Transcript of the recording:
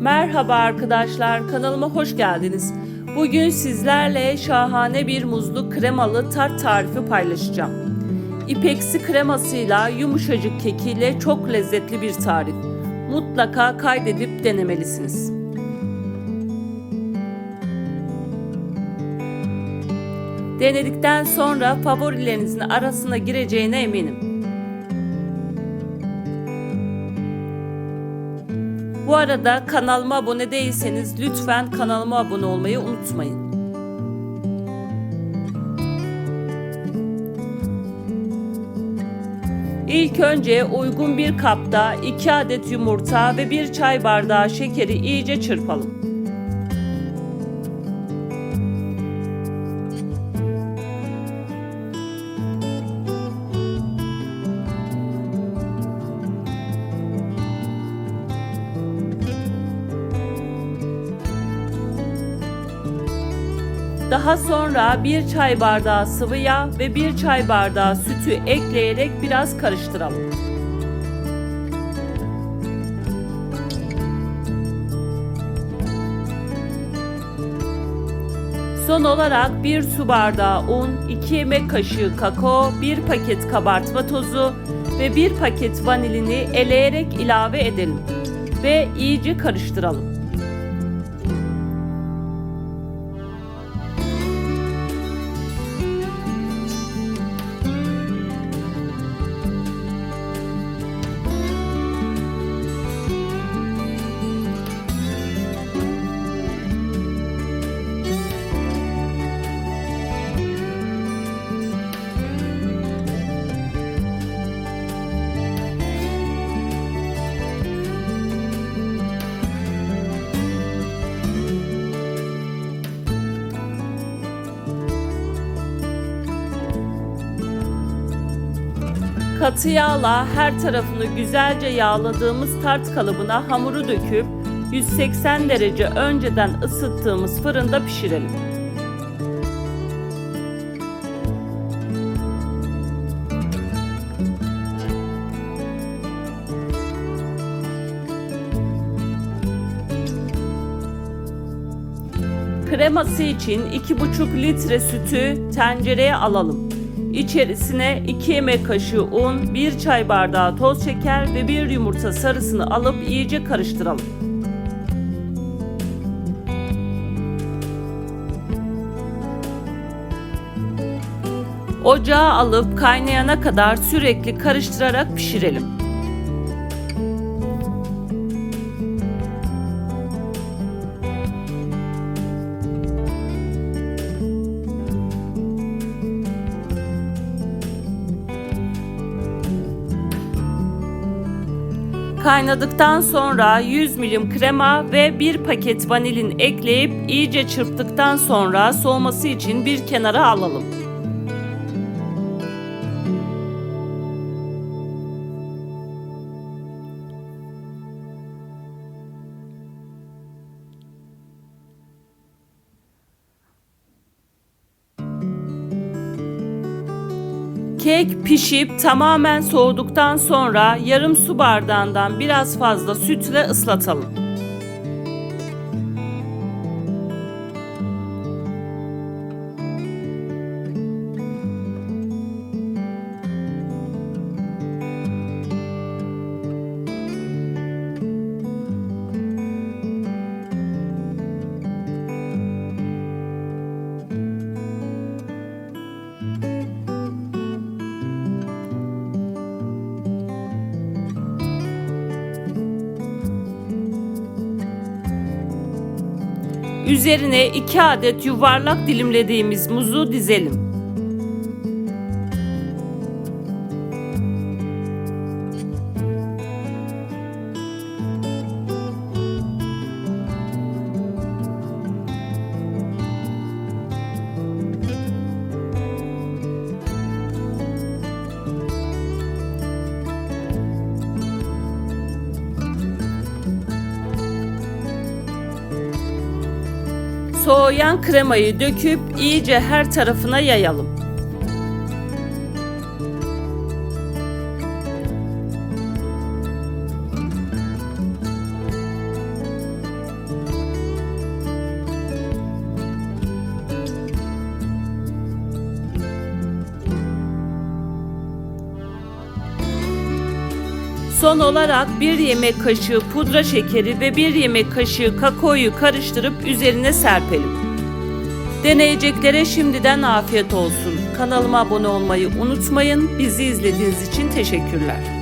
Merhaba arkadaşlar, kanalıma hoş geldiniz. Bugün sizlerle şahane bir muzlu kremalı tart tarifi paylaşacağım. İpeksi kremasıyla yumuşacık kekiyle çok lezzetli bir tarif. Mutlaka kaydedip denemelisiniz. Denedikten sonra favorilerinizin arasına gireceğine eminim. Bu arada kanalıma abone değilseniz lütfen kanalıma abone olmayı unutmayın. İlk önce uygun bir kapta 2 adet yumurta ve 1 çay bardağı şekeri iyice çırpalım. Daha sonra 1 çay bardağı sıvı yağ ve 1 çay bardağı sütü ekleyerek biraz karıştıralım. Son olarak 1 su bardağı un, 2 yemek kaşığı kakao, 1 paket kabartma tozu ve 1 paket vanilini eleyerek ilave edelim ve iyice karıştıralım. Katı yağla her tarafını güzelce yağladığımız tart kalıbına hamuru döküp 180 derece önceden ısıttığımız fırında pişirelim. Kreması için 2,5 litre sütü tencereye alalım. İçerisine 2 yemek kaşığı un, 1 çay bardağı toz şeker ve 1 yumurta sarısını alıp iyice karıştıralım. Ocağa alıp kaynayana kadar sürekli karıştırarak pişirelim. Kaynadıktan sonra 100 milim krema ve 1 paket vanilin ekleyip iyice çırptıktan sonra soğuması için bir kenara alalım. Kek pişip tamamen soğuduktan sonra yarım su bardağından biraz fazla sütle ıslatalım. Üzerine 2 adet yuvarlak dilimlediğimiz muzu dizelim. Soğuyan kremayı döküp iyice her tarafına yayalım. Son olarak 1 yemek kaşığı pudra şekeri ve 1 yemek kaşığı kakaoyu karıştırıp üzerine serpelim. Deneyeceklere şimdiden afiyet olsun. Kanalıma abone olmayı unutmayın. Bizi izlediğiniz için teşekkürler.